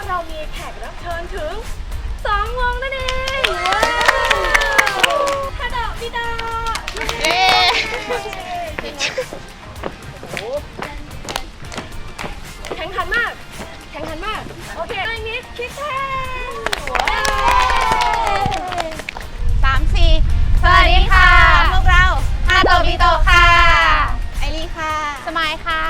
ะเรามีแขกรับเชิญถึงสองวงนั่นเองว้าวฮาโดะพี่ดาเย้โอ้โหแข่งขันมาก แข่งขันมาก โอเคนุ้งนิกคิดแทนว้าวสามสี่สวัสดีค่ะ พวกเราฮาโตบิโตค่ะ ไอรีค่ะ สมายค่ะปัญญาค่ะ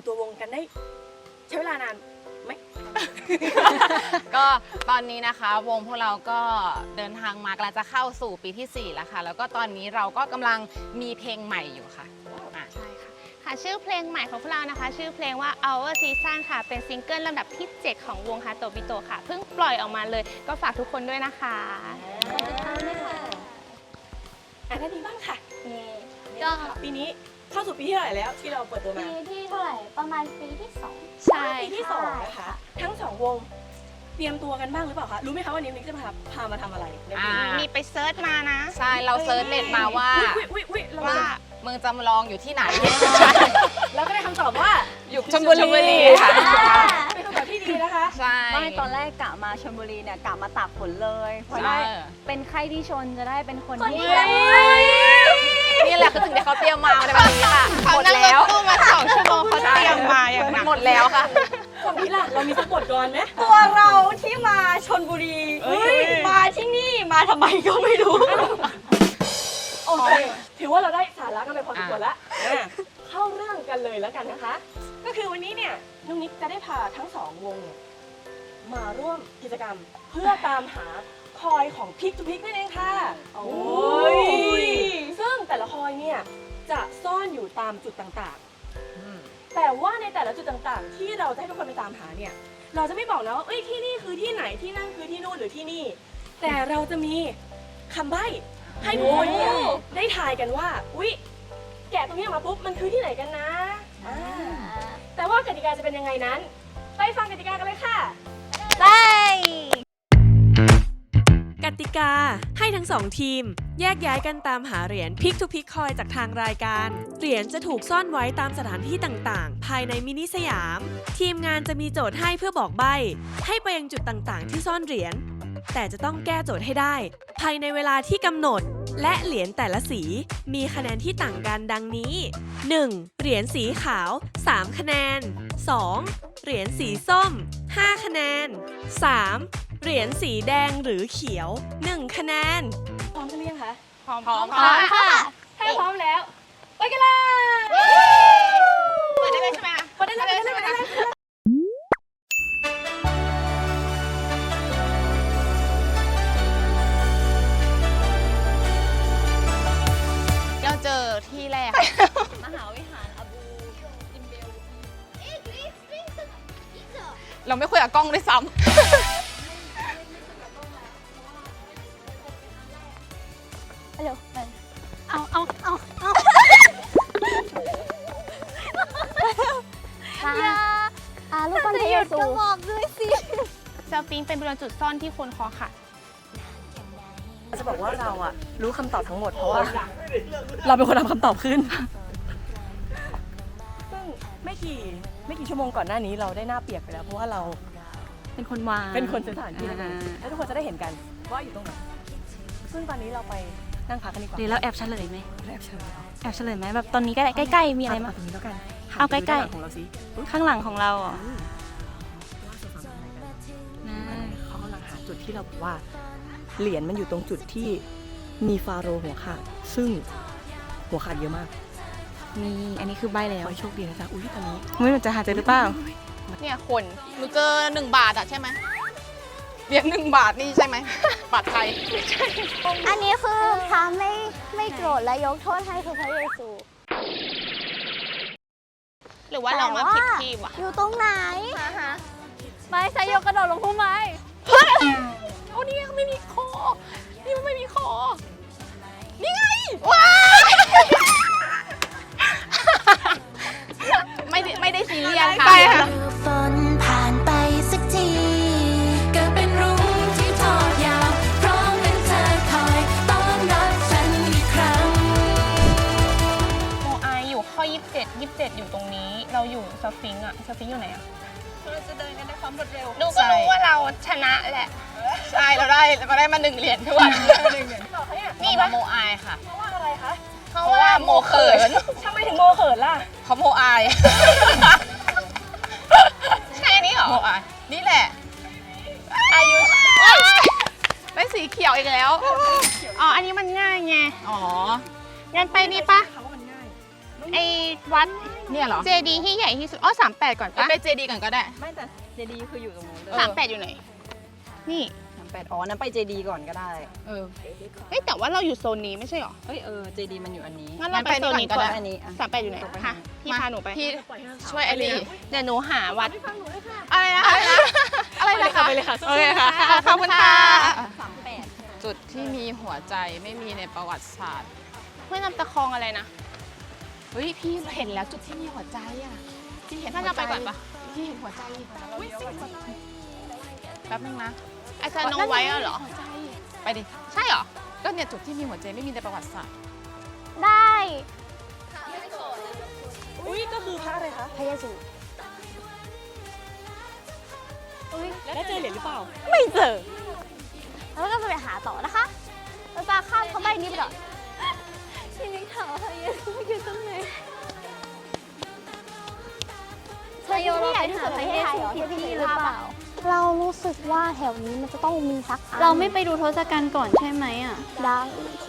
ดตัววงกันได้ ใช้เวลานานไหม ก็ตอนนี้นะคะวงพวกเราก็เดินทางมากำลังจะเข้าสู่ปีที่ 4 แล้วค่ะ แล้วก็ตอนนี้เราก็กำลังมีเพลงใหม่อยู่ค่ะอะ ใช่ค่ะค่ะ ชื่อเพลงใหม่ของพวกเรานะคะ ชื่อเพลงว่า Our Season ค่ะ เป็นซิงเกิลลำดับที่ 7 ของวงฮาโตบิโตค่ะ เพิ่งปล่อยออกมาเลย ก็ฝากทุกคนด้วยนะคะอะด้านนี้บ้างค่ะก็ ปีนี้ เข้าสู่ปีที่เท่าไหร่แล้วที่เราเปิดตัวมาปีที่เท่าไหร่ประมาณปีที่สอง ใช่ปีที่สองนะคะ ทั้งสองวงเตรียมตัวกันบ้างหรือเปล่าคะรู้ไหมคะว่านิ้วนิกจะพาพามาทำอะไรในปีนี้อ่ามีไปเซิร์ชมานะ ใช่เราเซิร์ชเน็ตมาว่าอุ๊ยอุ๊ยอุ๊ยเราว่าจะเมืองจำลองอยู่ที่ไหน แล้วก็ได้คำตอบว่าอยู่ชลบุรีค่ะ เป็นคำตอบที่ดีนะคะ ใช่ ไม่ตอนแรกกะมาชลบุรีเนี่ยกะมาตากฝนเลย เพราะใช่ได้เป็นไข้ที่ชนจะได้เป็นคนคนที่เดียวนี่ แหละคือสิ่งที่เขาเตรียมมาในวันนี้ค่ะ เขาหมดนั่งรแล้ถว ตู้มาสองชั่วโมงเขาเตรียมมาอย่างหนัก หมดแล้วค่ะฝั่งนี้ล่ะ เรามีสะกดก่อนไหม ตัวเราที่มาชลบุรีเอ้ย มาที่นี่มาทำไมก็ไม่รู้ โอเค ถือว่าเราได้สาระกันไปพอสมควรแล้วอะเข้าเรื่องกันเลยแล้วกันนะคะ ก็คือวันนี้เนี่ยนุ้งนิกจะได้พาทั้งสองวงเนี่ยมาร่วมกิจกรรมเพื่อตามหา คอยของพิกทูพิกนั่นเองค่ะโอ้ยซึ่งแต่ละคอยเนี่ยจะซ่อนอยู่ตามจุดต่างๆ แต่ว่าในแต่ละจุดต่างๆ ที่เราจะให้ทุกคนไปตามหาเนี่ย เราจะไม่บอกนะว่าเอ้ยที่นี่คือที่ไหนที่นั่นคือที่นู่นหรือที่นี่ แต่เราจะมีคำใบ้ให้ทุกคนเนี่ยได้ทายกันว่า อุ๊ย แกะตรงนี้ออกมาปุ๊บมันคือที่ไหนกันนะอ่าแต่ว่ากติกาจะเป็นยังไงนั้น ไปฟังกติกากันเลยค่ะไป กติกา ให้ทั้งสองทีม แยกย้ายกันตามหาเหรียญพิกทูพิกคอยจากทางรายการ เหรียญจะถูกซ่อนไว้ตามสถานที่ต่างๆ ภายในมินิสยาม ทีมงานจะมีโจทย์ให้เพื่อบอกใบ ให้ไปยังจุดต่างๆ ที่ซ่อนเหรียญ แต่จะต้องแก้โจทย์ให้ได้ ภายในเวลาที่กำหนด และเหรียญแต่ละสี มีคะแนนที่ต่างกันดังนี้ 1. เหรียญสีขาว 3 คะแนน 2. เหรียญสีส้ม 5 คะแนน 3. เหรียญสีแดงหรือเขียว 1 คะแนน พร้อมกันหรือยังคะ พร้อมพร้อมค่ะค่ะ ถ้าพร้อมแล้ว ไปกันเลยเปิดได้เลยใช่ไหมคะไปได้เลยไปได้เลยไปได้เลยเราเจอที่แรก มหาวิหารอบูจิมเบลเอ๊ะกรีซกรีซอีเจอเราไม่คุยกับกล้องด้วยซ้เจุดซ่อนที่คนคอขาด จะบอกว่าเราอะรู้คำตอบทั้งหมดเพราะว่า เราเป็นคนทำคำตอบขึ้น ซึ่งไม่กี่ไม่กี่ชั่วโมงก่อนหน้านี้เราได้หน้าเปียกไปแล้วเพราะว่าเราเป็นคนวางเป็นคนซื้อสถานที่นั่นเองอ่าแล้วทุกคนจะได้เห็นกันว่าอยู่ตรงไหนซึ่งตอนนี้เราไปนั่งพักกันดีกว่าหรือเราแอบเฉลยไหมแอบเชิญเอาแอบเฉลยไหมแบบตอนนี้ใกล้ใกล้ๆมีอะไรมั้เายตรงนี้แล้วกันเอาใกล้ๆหันไปดูด้นหงของเราสิข้างหลังของเราเหรอ ที่เราบอกว่าเหรียญมันอยู่ตรงจุดที่มีฟาโรห์หัวขาดซึ่งหัวขาดเยอะมากมีอันนี้คือใบขแล้วอให้โชคดีนะจ๊ะอุ้ยตอนนี้ไม่รู้จะหาเจอหรือเปล่าำเนี่ยคนหนูเจอหนึ่งบาทอะใช่ไหมเหรียญหนึ่งบาทนี่ใช่ไหม บาทไทยอันนี้คือพระไม่ไม่โกรธและยกโทษให้คือพระเยซูหรือว่าเรามาผิดที่วะอยู่ตรงไหนไม่ใช่ยกกระโดดลงพุ่มไม้ โอ้นี่ยังไม่มีคอ นี่มันไม่มีคอ นี่ไง ว้ายไม่ได้ไม่ได้ซีเรียสค่ะ ไปค่ะ ฝนผ่านไปสักทีก็เป็นรุ้งที่ทอดยาวพร้อมเป็นเธอคอยต้อนรับฉันอีกครั้ง โมไออยู่ข้อ 27 27 อยู่ตรงนี้ เราอยู่สฟิงค์อะสฟิงค์อยู่ไหนอะเราจะเดินกันในความรวดเร็วหนูก็รู้ว่าเราชนะแหละ ใช่เราได้เราได้มาหนึ่งเหรียญด้วยต่อคะเนี่ยนี่มาโมอายค่ะ เพราะว่าอะไรคะ เพราะว่าโมเขินทำไมถึงโมเขินล่ะเขาโมอายใช่อันนี้เหรอโมอายนี่แหละ อายุได้สีเขียวอีกแล้ว อ๋อ อันนี้มันง่ายไง อ๋องั้นไปนี่ปะคำว่ามันง่ายไอ้วัดเนี่ยเหรอ เจดีย์ที่ใหญ่ที่สุด อ๋อ38ก่อนไปปะไปเจดีก่อนก็ได้ ไม่แต่เจดีคืออยู่ตรงนู้นเลยเออ38อยู่ไหน นี่ สามแปดอ๋อนั้นไปเจดีก่อนก็ได้ เออเอ้ยแต่ว่าเราอยู่โซนนี้ไม่ใช่เหรอ เอ้ยเออเจดีมันอยู่อันนี้ งั้นเราไปโซนนี้งั้นไปนี่ก่ก่ออนนได้อันนี้อะสามแปดอยู่ไหนค่ะพี่พาหนูไป พี่ช่วยไอรีเดี๋ยวหนูหาวัด อะไรนะอะไรนะอะไรนะคะไปเลยค่ะโอเคค่ะ ขอบคุณค่ะสามแปดจุดที่มีหัวใจไม่มีในประวัติศาสตร์ไม่นำตะคองอะไรนะ เฮ้ยพี่เห็นแล้วจุดที่มีหัวใจอะพี่เห็นหัวน่าใจจะไปก่อนปะพี่เห็นหัวใจอุ๊ยจริง แป๊บนึงนะอาจารย์โนไว้อะเหรอหัวใจไปดิ ใช่เหรอ ก็เนี่ยจุดที่มีหัวใจไม่มีในประวัติศาสตร์ ได้อุ้ยก็คือพระอะไรคะพระเยซูอุ้ยแล้วเจอเหรียญหรือเปล่า ไม่เจอ แล้วก็จะไปหาต่อนะคะ เราจะข้ามเขาใบนี้ไปก่อนทีนี้ถามว่าพระเยซูอยู่ตรงไหน พระเยซูที่ใหญ่ที่สุดในประเทศไทยเหรอที่พี่หรือเปล่า เรารู้สึกว่าแถวนี้มันจะต้องมีสักอันเราไม่ไปดูทศกัณฐ์ก่อนใช่ไหมอะดัง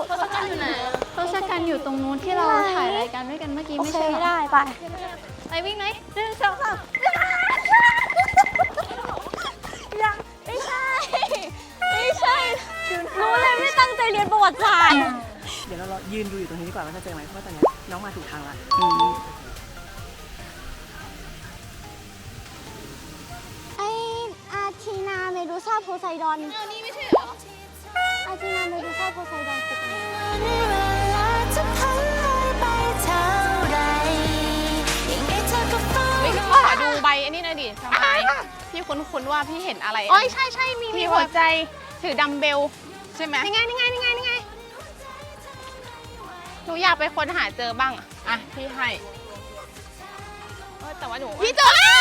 ทศกัณฐ์อยู่ไหนทศกัณฐ์อยู่ตรงนู้นที่เราถ่ายรายการด้วยกันเมื่อกี้โอไม่เคใช่เหรอได้ไป ไปวิ่งไหมหนึ่งสองสามยังไม่ใช่ ไม่ใช่รู้เลยไม่ตั้งใจเรียนประวัติศาสตร์ เดี๋ยวเรารอยืนดูอยู่ตรงนี้ดีกว่าว่าจะเจอไหมเพราะว่าตอนนี้น้องมาถูกทางละ ดูซ่าโพไซดอนเอานี่ไม่ใช่เหรออาทีนาเมดูซ่าโพไซดอนคือตรงนี้เวลาจะพันเลยไปเท่าไรยังไงเธอก็เฝ้าเฮ้ยขอดูใบอันนี้หน่อยดิทำไมพี่คุ้นๆว่าพี่เห็นอะไรโอ้ยใช่ใช่มีมีหัวใจถือดัมเบลใช่ไหมนี่ไงนี่ไงนี่ไงนี่ไงหนูอยากไปค้นหาเจอบ้างอะอะพี่ให้เออแต่ว่าหนูพี่เจอแล้วเด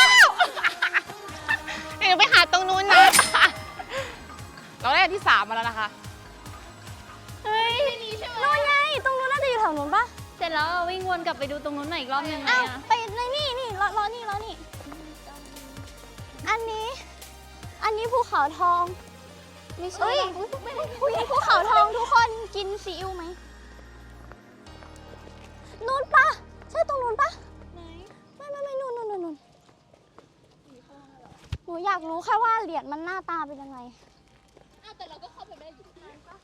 ี๋ยว ได้อันที่สามมาแล้วนะคะ เฮ้ยนู่นไง ตรงนู้นน่าจะอยู่แถวนู้นปะเสร็จแล้ววิ่งวนกลับไปดูตรงนู้นหน่อยอีกรอบหนึงไหมอ้าวอะไปในนี่นี่รอรอนี่รอนี่ อันนี้ อันนี้ภูเขาทองไม่ใช่อุ๊ยภูเขาทองทุกคนกินซีอิ๊วไหมนู่นปะใช่ตรงนู้นปะไม่ไม่ไม่นู่นนู่นนู่นนู่นหนูอยากรู้แค่ว่าเหรียญมันหน้าตาเป็นยังไง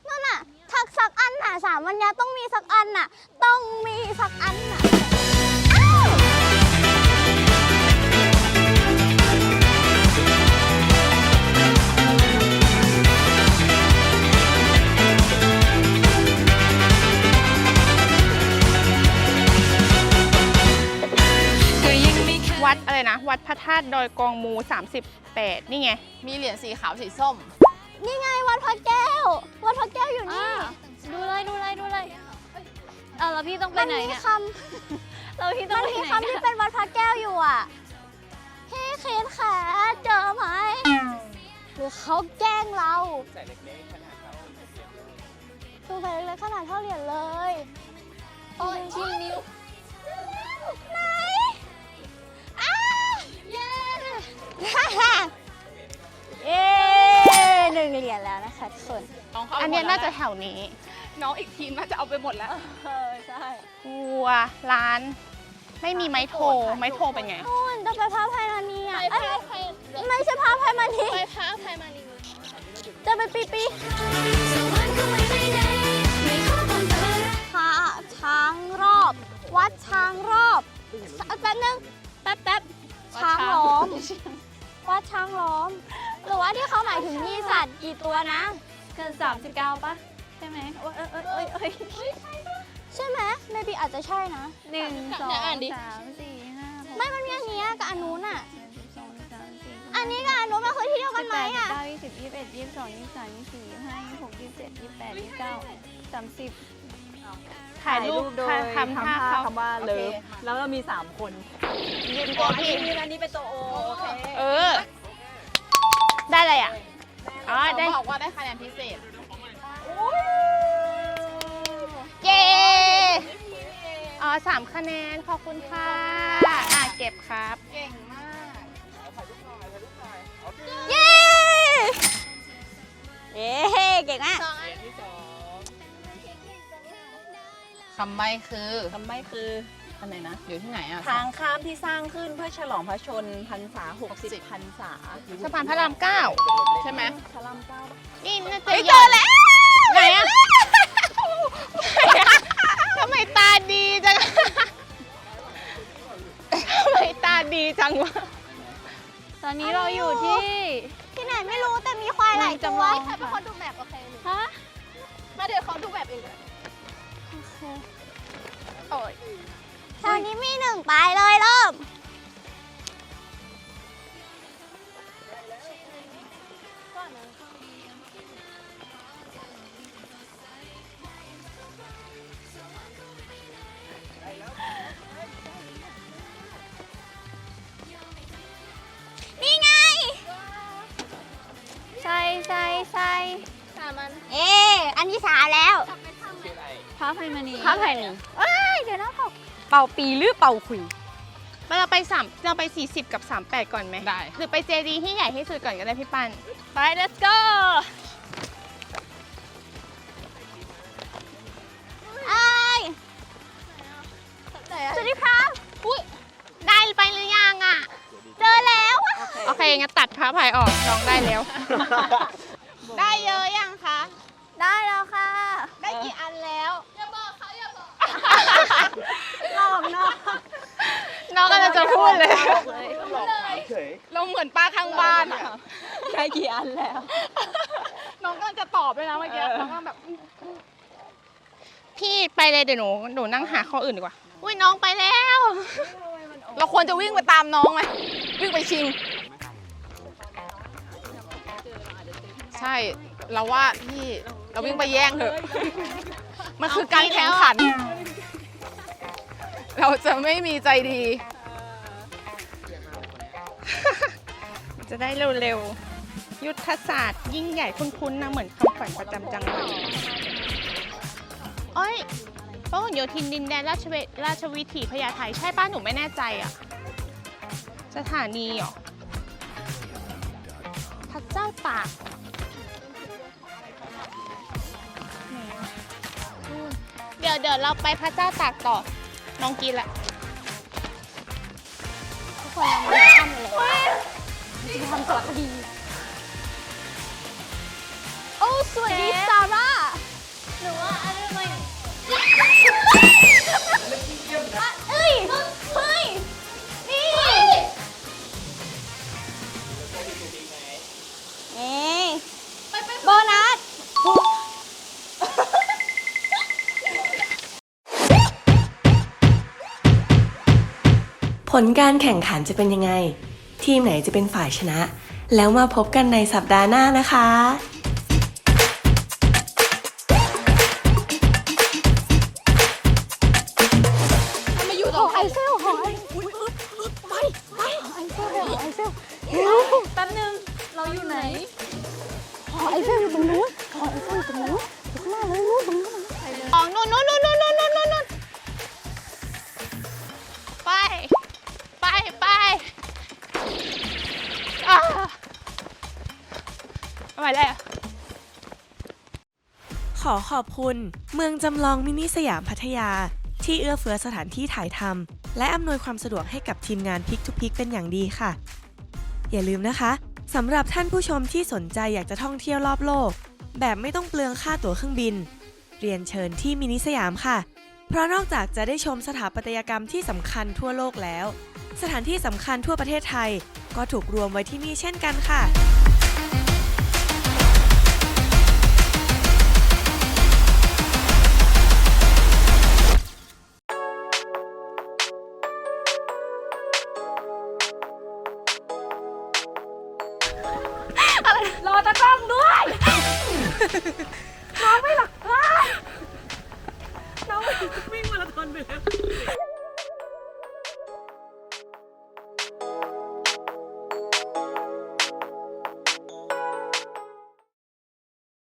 นั่นน่ะทักสัก อันน่ะสามวันเนี้ยต้องมีสักอันน่ะ ต้องมีสักอันน่ะอ้าววัดอะไรนะ วัดพระธาตุดอยกองมู 38 นี่ไง มีเหรียญสีขาวสีส้ม นี่ไงวัดพระแก้ว วัดพระแก้วอยู่นี่อ่า ดูเลยดูเลยดูเลยเออแล้วพี่ต้องไปมันไหนมีเนี่ยคแล้วพี่ำต้อมังนไปมีไหนคำที่เป็นวัดพระแก้วอยู่อะพี่เคนแขเจอไหมหรือเขาแกล้งเราใส่เล็กๆขนาดเท่าใส่เล็กๆขนาดเท่าเหรียญเลยโอ้ยชิมนิ้วไหนอ้าเย้เย้หนึ่งเหรียญแล้วนะคะทุกคน ต้องเข้าอันเนี้ยน่าจะหมดแถวนี้แล้วน้องอีกทีมน่าจะเอาไปหมดแล้วเออใช่วัวร้าน ไม่มีไม้โทรไม้โทรเป็นไงนู่นจะไปพระไพมานีอะเอ้ยไม่ใช่พระไพมานีไปพระอภัยมานีจะไปปีปีสวรรค์ก็ไม่ได้ไหนไม่ขอความเธอพระช้างรอบ วัดช้างรอบแป๊บนึงแป๊บแป๊บช้างล้อมวัดช้างล้อม หรือว่าที่เขาหมายถึงมีสัตว์กี่ตัวนะ เกิน 39ปะใช่ไหมโอ้ยเอ้ยเอ้ยเอ้ยเอ้ยใช่ไหมเมบีอาจจะใช่นะ หนึ่งสองเดี๋ยวอ่านดิสามสี่ห้าหกไม่มันมีอันเนี้ยกับอันนู้นอะ เจ็ดสิบสองสิบสามสิบสี่อันนี้กับอันนู้นมันคือที่เดียวกันไหมสิบแปดสิบอะเก้ายี่สิบยี่สิบเอ็ดยี่สิบสองยี่สิบสามยี่สิบสี่ยี่สิบห้ายี่สิบหกยี่สิบเจ็ดยี่สิบแปดยี่สิบเก้าสามสิบ ถ่ายรูปโดยทำท่าเขาคำว่าเลิฟแล้วเรามี 3 คนยืนตัวพี่อันนี้เป็นตัวโอโอเคเออ ได้อะไรอะ อ๋อได้ บอกว่าได้คะแนนพิเศษเย้อ๋อสามคะแนนขอบคุณค่ะ อะเก็บครับ เก่งมากเย้ เย้เก่งมากคำใบ้คือ ทำไมคือ อันไหนนะอยู่ที่ไหนอะ ทางข้ามที่สร้างขึ้นเพื่อฉลองพระชนพรรษา 60พรรษาสะพานพระรามเก้าใช่ไหมพระรามเก้านี่น่าจะเฮ้ยเจอแล้วไหนอะทำไมตาดีจังทำไมตาดีจังวะตอนนี้เราอยู่ที่ที่ไหนไม่รู้แต่มีควายหลายตัวเมืองจำลองใครเป็นคนดูแมปโอเคฮะมาเดี๋ยวเขาดูแบบเองโอ้ย ตอนนี้มีหนึ่งไปเลยเริ่ม นี่ไง ใช่ใช่ใช่เอ๊ะอันที่สามแล้ว พระอภัยมณีพระไผ่หนึ่งเอ้ย เดี๋ยวนะพก เป่าปีหรือเป่าขุยเราไปสามเราไป 40 กับ 38 ก่อนไหมได้ หรือไปเจดีที่ใหญ่ที่สุดก่อนก็ได้พี่ปันไป let's go ไอสวัสดีครับได้ไปหรือยังอะ เจอแล้ว โอเคงั้นตัดพระพายออกน้องได้แล้ว พูดเลยเราเหมือนป้าข้างบ้านอะได้กี่อันแล้ว น้องกำลังจะตอบเลยนะเมื่อกี้น้องกำลังแบบพี่ไปเลยเดี๋ยวหนูหนูนั่งหาข้ออื่นดีกว่า อุ้ยน้องไปแล้ว เราควรจะวิ่งไปตามน้องไหมวิ่งไปชิง ใช่เราว่าพี่เราวิ่งไปแย่งเถอะ มันคือการแข่งขัน เราจะไม่มีใจดี จะได้เร็วๆ ยุทธศาสตร์ยิ่งใหญ่คุ้นๆนะเหมือนคำขวัญประจำจังหวัดเอ้ยพหลโยธินดินแดนราชเวราชวิถีพญาไทใช่ป้าหนูไม่แน่ใจอะ สถานีเหรอพระเจ้าตากเดี๋ยวเดี๋ยวเราไปพระเจ้าตากต่อ น้องกินละ คนเรามาทำเลยจะทำสารคดี โอ้สวัสดีซาร่า หนูว่าอันนี้ไม่เอ้ยเฮ้ย ผลการแข่งขันจะเป็นยังไง ทีมไหนจะเป็นฝ่ายชนะ แล้วมาพบกันในสัปดาห์หน้านะคะ เอาไปเลยอะขอขอบคุณ เมืองจำลองมินิสยามพัทยา ที่เอื้อเฟื้อสถานที่ถ่ายทำและอำนวยความสะดวกให้กับทีมงานพิกทุกพิกเป็นอย่างดีค่ะ อย่าลืมนะคะสำหรับท่านผู้ชมที่สนใจอยากจะท่องเที่ยวรอบโลก แบบไม่ต้องเปลืองค่าตั๋วเครื่องบิน เรียนเชิญที่มินิสยามค่ะ เพราะนอกจากจะได้ชมสถาปัตยกรรมที่สำคัญทั่วโลกแล้ว สถานที่สำคัญทั่วประเทศไทย ก็ถูกรวมไว้ที่นี่เช่นกันค่ะ